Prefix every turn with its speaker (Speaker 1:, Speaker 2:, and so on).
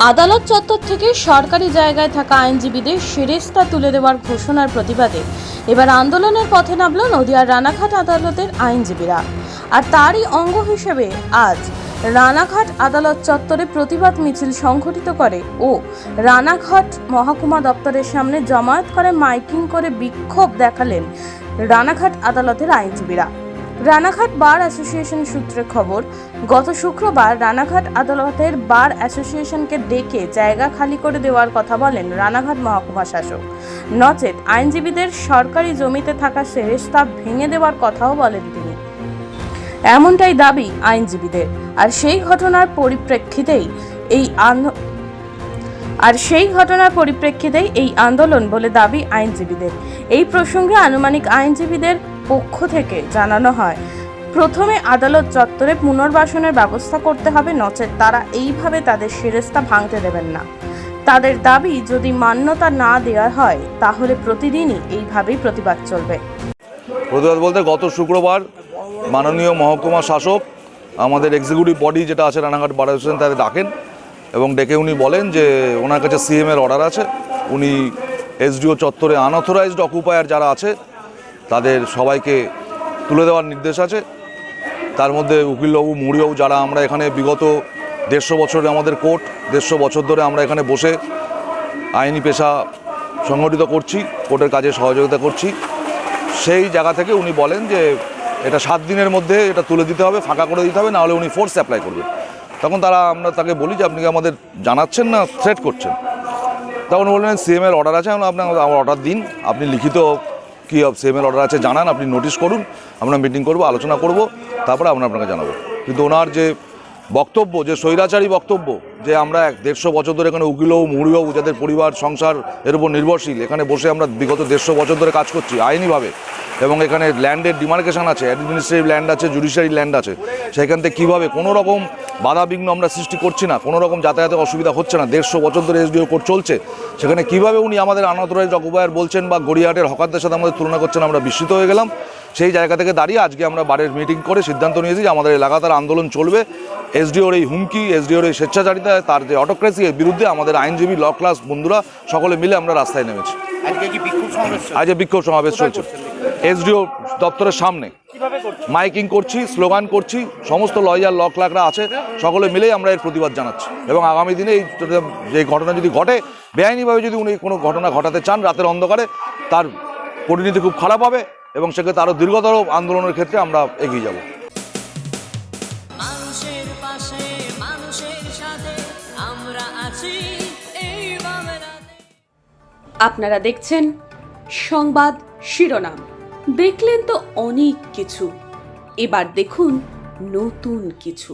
Speaker 1: আদালত চত্বর থেকে সরকারি জায়গায় থাকা আইনজীবীদের সেরেস্তা তুলে দেওয়ার ঘোষণার প্রতিবাদে এবার আন্দোলনের পথে নামল নদিয়ার রানাঘাট আদালতের আইনজীবীরা। আর তারই অঙ্গ হিসেবে আজ রানাঘাট আদালত চত্বরে প্রতিবাদ মিছিল সংঘটিত করে ও রানাঘাট মহকুমা দপ্তরের সামনে জমায়েত করে মাইকিং করে বিক্ষোভ দেখালেন রানাঘাট আদালতের আইনজীবীরা। রানাঘাট বার অ্যাসোসিয়েশন সূত্রে খবর, গত শুক্রবার রানাঘাট আদালতের বার অ্যাসোসিয়েশনকে ডেকে জায়গা খালি করে দেওয়ার কথা বলেন রানাঘাট মহকুমা শাসক নচেত আইনজীবীদের সরকারি জমিতে থাকা সেরেস্তা ভেঙে দেওয়ার কথাও বলেন তিনি। এমনটাই দাবি আইনজীবীদের। আর সেই ঘটনার পরিপ্রেক্ষিতেই এই আর সেই ঘটনার পরিপ্রেক্ষিতেই এই আন্দোলন বলে দাবি আইনজীবীদের। এই প্রসঙ্গে আনুমানিক আইনজীবীদের পক্ষ থেকে জানানো হয়। প্রথমে আদালত চত্বরে পুনর্বাসনের ব্যবস্থা করতে হবে, নচেত তারা এইভাবে তাদের শিরেস্তা ভাঙতে দেবেন না। তাদের দাবি, যদি মান্যতা না দেওয়া হয়, তাহলে প্রতিদিনই এইভাবেই প্রতিবাদ চলবে।
Speaker 2: প্রতিবাদ বলতে গত শুক্রবার মাননীয় মহকুমা শাসক, আমাদের এক্সিকিউটিভ বডি যেটা আছে, রানাঘাট বার অ্যাসোসিয়েশন তাদের ডাকেন এবং ডেকে উনি বলেন যে, ওনার কাছে সিএম এর অর্ডার আছে। উনি এসডিও চত্বরে আনঅথরাইজড অকুপায়ার যারা আছে তাদের সবাইকে তুলে দেওয়ার নির্দেশ আছে। তার মধ্যে উকিলবাবু, মুড়িবাবু যারা আমরা এখানে বিগত দেড়শো বছরে আমাদের কোর্ট, দেড়শো বছর ধরে আমরা এখানে বসে আইনি পেশা সংগঠিত করছি, কোর্টের কাজে সহযোগিতা করছি। সেই জায়গা থেকে উনি বলেন যে এটা সাত দিনের মধ্যে এটা তুলে দিতে হবে, ফাঁকা করে দিতে হবে, নাহলে উনি ফোর্স অ্যাপ্লাই করবেন। তখন তারা আমরা তাকে বলি যে, আপনি কি আমাদের জানাচ্ছেন না থ্রেট করছেন? তখন বললেন সিএম এর অর্ডার আছে, আমরা আপনার অর্ডার দিন, আপনি লিখিত কী সেমের অর্ডার আছে জানান, আপনি নোটিশ করুন, আমরা মিটিং করব, আলোচনা করব, তারপরে আমরা আপনাকে জানাব। কিন্তু ওনার যে বক্তব্য, যে স্বৈরাচারী বক্তব্য, যে আমরা এক দেড়শো বছর ধরে এখানে উকিলবাবু মুড়িবাবু যাদের পরিবার, সংসার এর উপর নির্ভরশীল, এখানে বসে আমরা বিগত দেড়শো বছর ধরে কাজ করছি আইনিভাবে। এবং এখানে ল্যান্ডের ডিমার্কেশন আছে, অ্যাডমিনিস্ট্রেটিভ ল্যান্ড আছে, জুডিশিয়ারি ল্যান্ড আছে। সেখান থেকে কীভাবে কোনো রকম বাধা বিঘ্ন আমরা সৃষ্টি করছি না, কোনো রকম যাতায়াতের অসুবিধা হচ্ছে না, দেড়শো বছর ধরে এসডিও কোর্ট চলছে। সেখানে কীভাবে উনি আমাদের আনাতরাইজ অকুপায়ার বলছেন বা গড়িয়াহাটের হকারদের সাথে আমাদের তুলনা করছেন, আমরা বিস্মিত হয়ে গেলাম। সেই জায়গা থেকে দাঁড়িয়ে আজকে আমরা বারের মিটিং করে সিদ্ধান্ত নিয়েছি যে আমাদের লাগাতার আন্দোলন চলবে। এসডিওর এই হুমকি এসডিওর এই স্বেচ্ছাচারিতা তার যে অটোক্রেসি এর বিরুদ্ধে আমাদের আইনজীবী ল ক্লাস বন্ধুরা সকলে মিলে আমরা রাস্তায় নেমেছি।
Speaker 3: আজকে বিক্ষোভ সমাবেশ চলছে?
Speaker 2: আজ বিক্ষোভ সমাবেশ চলছে। এসডিও দপ্তরের সামনে। মাইকিং করছি স্লোগান করছি সমস্ত লয়ার ল ক্লার্করা আছে সকলে মিলেই আমরা এর প্রতিবাদ জানাচ্ছি। এবং আগামী দিনে এই যে ঘটনা যদি ঘটে বেআইনিভাবে যদি উনি কোনো ঘটনা ঘটাতে চান রাতের অন্ধকারে তার পরিণতি খুব খারাপ হবে। এবং সেক্ষেত্রে আরও দীর্ঘতর আন্দোলনের ক্ষেত্রে আমরা এগিয়ে যাব।
Speaker 4: মানুষের পাশে মানুষের সাথে আমরা আছি এই বাংলাতে
Speaker 1: আপনারা দেখছেন সংবাদ শিরোনাম। দেখলেন তো অনেক কিছু। এবার দেখুন নতুন কিছু।